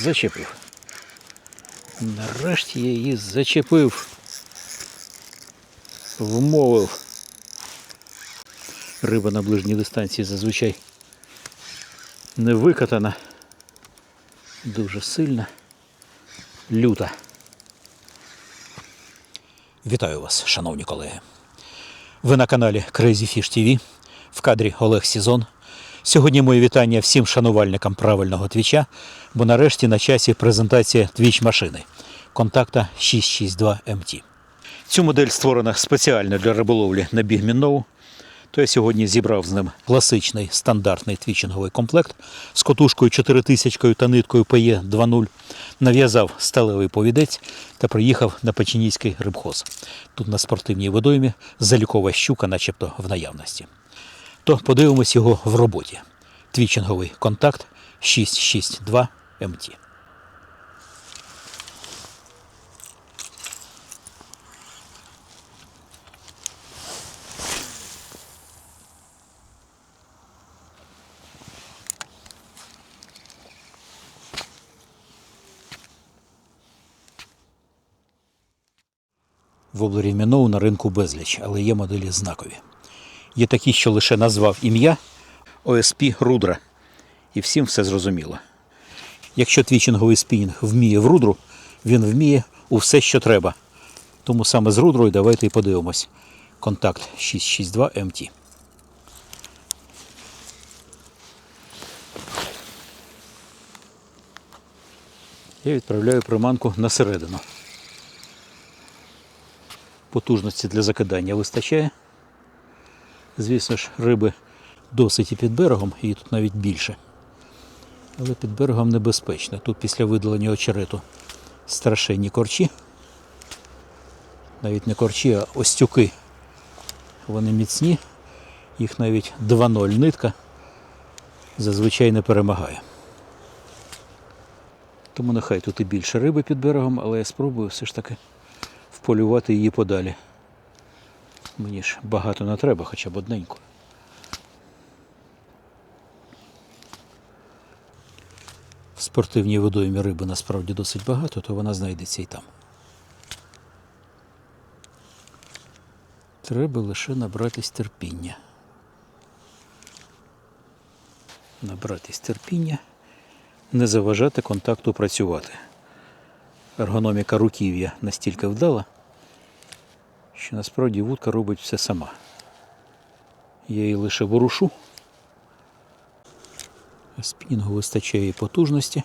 Зачепив. Нарешті я її зачепив. Вмовив. Риба на ближній дистанції зазвичай не викатана. Дуже сильна, люта. Вітаю вас, шановні колеги. Ви на каналі Crazy Fish TV. В кадрі Олег Сізон. Сьогодні моє вітання всім шанувальникам правильного твіча, бо нарешті на часі презентація твіч машини контакта 662 MT. Цю модель створена спеціально для риболовлі на Бігміноу. То я сьогодні зібрав з ним класичний стандартний твічинговий комплект з котушкою 4000 та ниткою PE 2.0, нав'язав сталевий повідець та приїхав на Печенійський рибхоз. Тут на спортивній водоймі залікова щука, начебто в наявності. То подивимось його в роботі. Твічинговий контакт 662 МТ. Воблерів Міноу на ринку безліч, але є моделі знакові. Є такі, що лише назвав ім'я ОСП Рудра. І всім все зрозуміло. Якщо твічинговий спінінг вміє в рудру, він вміє у все, що треба. Тому саме з рудрою давайте і подивимось. Контакт 662 МТ. Я відправляю приманку на середину. Потужності для закидання вистачає. Звісно ж, риби досить і під берегом, і тут навіть більше. Але під берегом небезпечно. Тут після видалення очерету страшенні корчі. Навіть не корчі, а остюки. Вони міцні. Їх навіть 2-0 нитка зазвичай не перемагає. Тому нехай тут і більше риби під берегом, але я спробую все ж таки вполювати її подалі. Мені ж багато не треба, хоча б одненько. В спортивній водоймі риби насправді досить багато, то вона знайдеться і там. Треба лише набратись терпіння. Набратись терпіння, не заважати контакту працювати. Ергономіка руків'я настільки вдала, що насправді вудка робить все сама. Я її лише ворушу. Спінінгу вистачає потужності.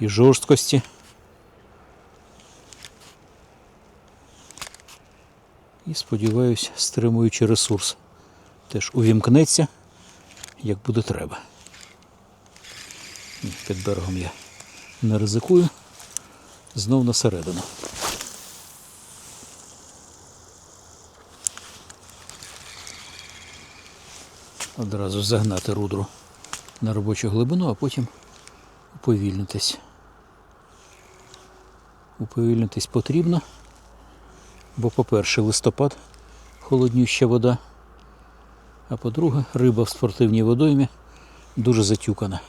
І жорсткості. І сподіваюсь, стримуючи ресурс, теж увімкнеться, як буде треба. Під берегом я не ризикую. Знов на середину. Одразу загнати рудру на робочу глибину, а потім уповільнитись. Уповільнитись потрібно, бо, по-перше, листопад, холоднюща вода, а по-друге, риба в спортивній водоймі дуже затюкана.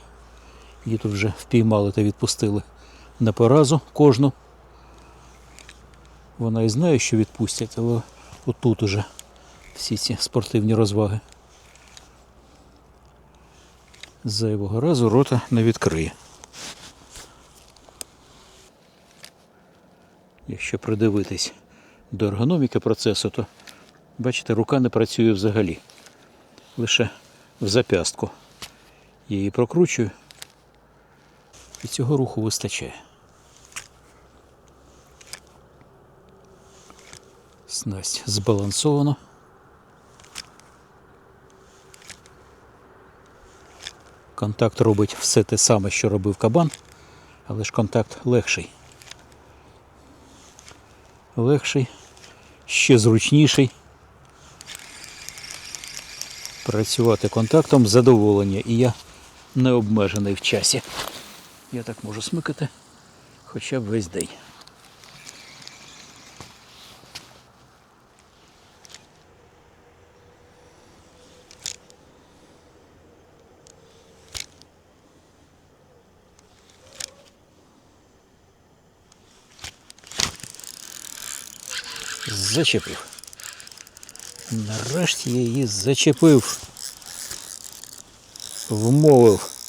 Її тут вже впіймали та відпустили на поразу кожну. Вона і знає, що відпустять, але отут уже всі ці спортивні розваги. Зайвого разу рота не відкриє. Якщо придивитись до ергономіки процесу, то бачите, рука не працює взагалі. Лише в зап'ястку. Її прокручую. І цього руху вистачає. Снасть збалансовано. Контакт робить все те саме, що робив кабан, але ж контакт легший. Легший, ще зручніший. Працювати контактом задоволення, і я не обмежений в часі. Я так можу смикати хоча б весь день. Зачепив. Нарешті я її зачепив, вмовив.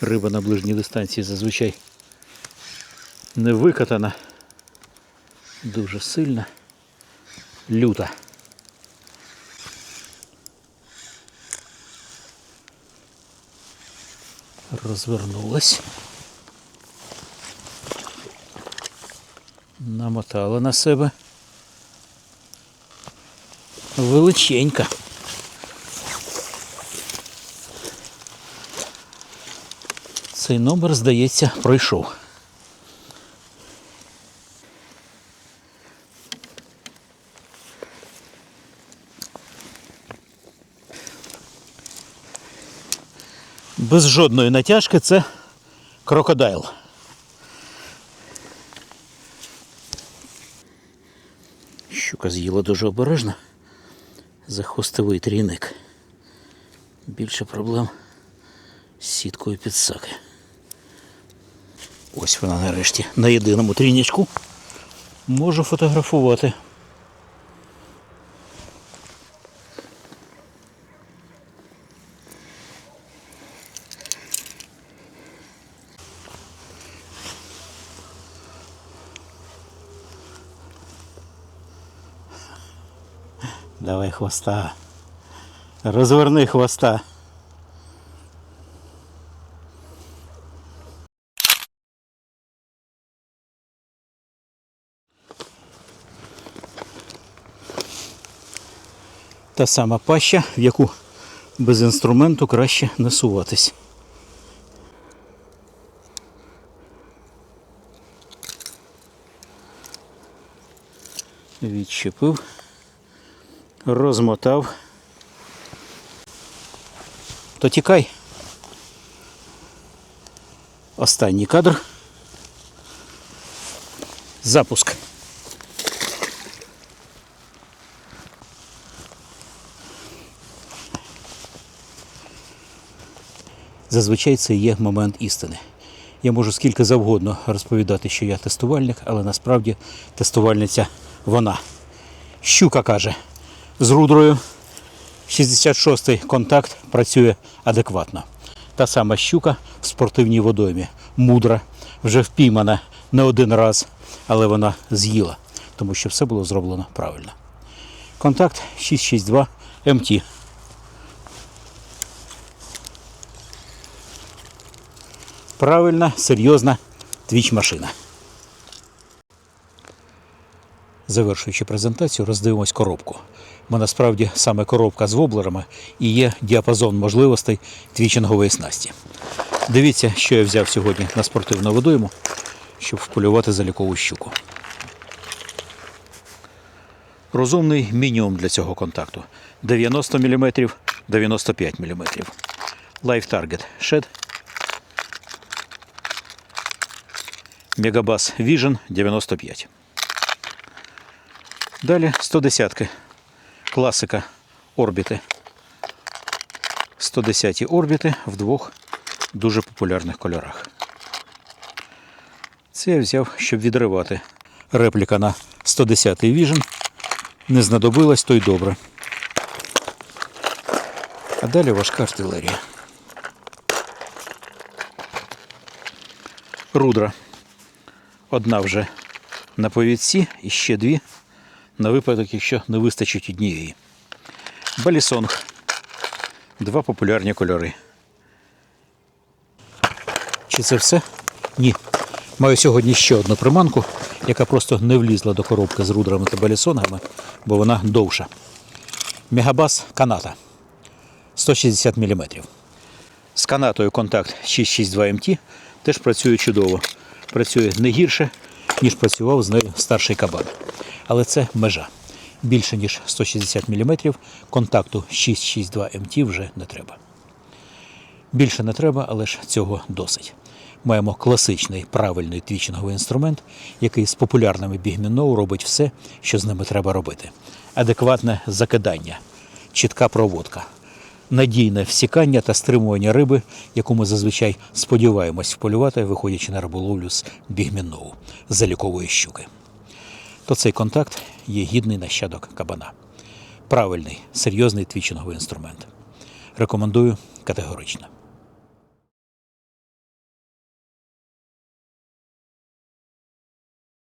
Риба на ближній дистанції зазвичай не викатана. Дуже сильна. Люта. Розвернулась. Намотала на себе. Величенька. Цей номер, здається, пройшов. Без жодної натяжки це крокодайл. Щука з'їла дуже обережно. За трійник. Більше проблем з сіткою підсаки. Ось вона нарешті на єдиному трійничку. Можу фотографувати. Давай хвоста. Розверни хвоста. Та сама паща, в яку без інструменту краще насуватись. Відчепив розмотав. То тікай. Останній кадр. Запуск. Зазвичай це є момент істини. Я можу скільки завгодно розповідати, що я тестувальник, але насправді тестувальниця вона. Щука каже, з рудрою 66-й контакт працює адекватно. Та сама щука в спортивній водоймі. Мудра, вже впіймана не один раз, але вона з'їла, тому що все було зроблено правильно. Контакт 662 МТ. Правильна, серйозна твіч-машина. Завершуючи презентацію, роздивимось коробку. Бо насправді саме коробка з воблерами і є діапазон можливостей твічингової снасті. Дивіться, що я взяв сьогодні на спортивну водойму, щоб вполювати залікову щуку. Розумний мінімум для цього контакту 90 мм, 95 мм. Life Target Shed. Мегабас Vision 95. Далі 110 класика орбіти. 110-ті орбіти в двох дуже популярних кольорах. Це я взяв, щоб відривати. Репліка на 110-й Vision. Не знадобилась, то й добре. А далі важка артилерія. Рудра. Одна вже на повідці і ще дві на випадок, якщо не вистачить однієї. Балісонг. Два популярні кольори. Чи це все? Ні. Маю сьогодні ще одну приманку, яка просто не влізла до коробки з рудрами та балісонгами, бо вона довша. Мегабас каната 160 мм. З канатою контакт 662 МТ теж працює чудово. Працює не гірше, ніж працював з нею старший кабан. Але це межа. Більше ніж 160 мм контакту 662 МТ вже не треба. Більше не треба, але ж цього досить. Маємо класичний правильний твічинговий інструмент, який з популярними бігміноу робить все, що з ними треба робити. Адекватне закидання, чітка проводка, надійне всікання та стримування риби, яку ми зазвичай сподіваємось вполювати, виходячи на риболовлю з бігмінову залікової щуки. то цей контакт є гідний нащадок кабана. Правильний, серйозний твічинговий інструмент. Рекомендую категорично.